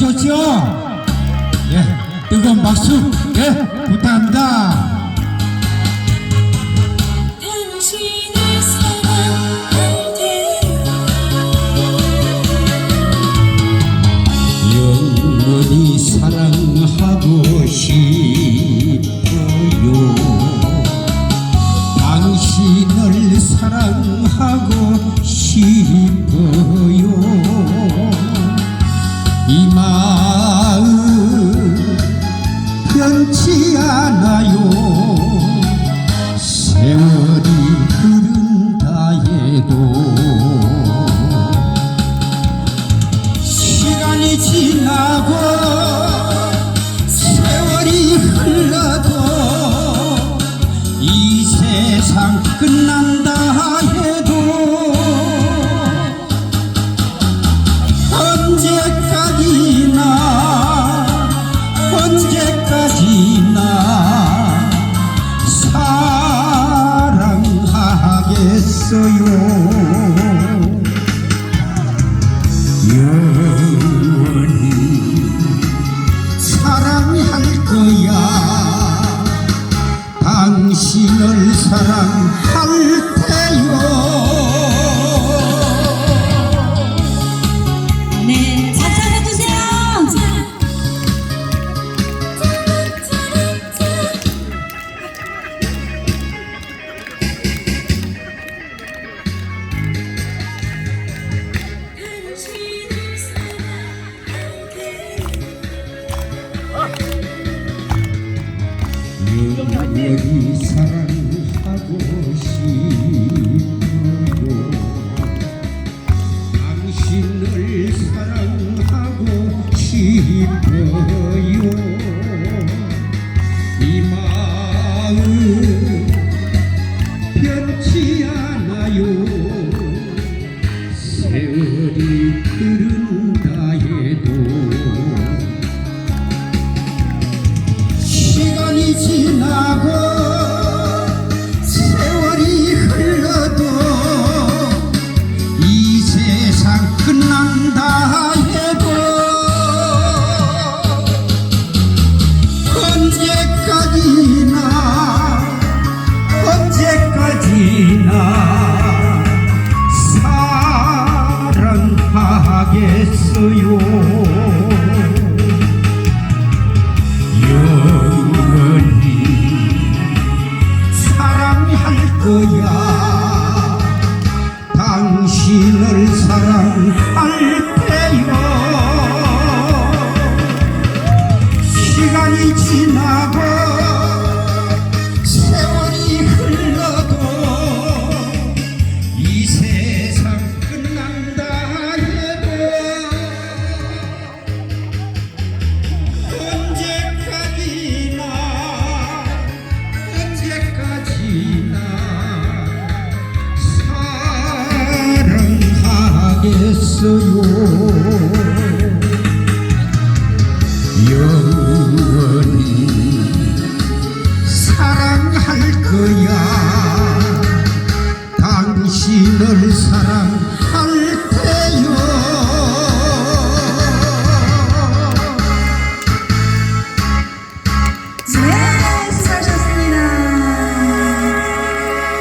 좋죠? 예, 뜨거운 박수, 예, 부탁합니다. 영원히 사랑하고 싶 Anh. 했어요. 영원히 사랑할 거야. 당신을 사랑할 여전히 사랑하고 싶어요 당신을 사랑하고 싶어요 이 마음 변치 않아요. Hallelujah.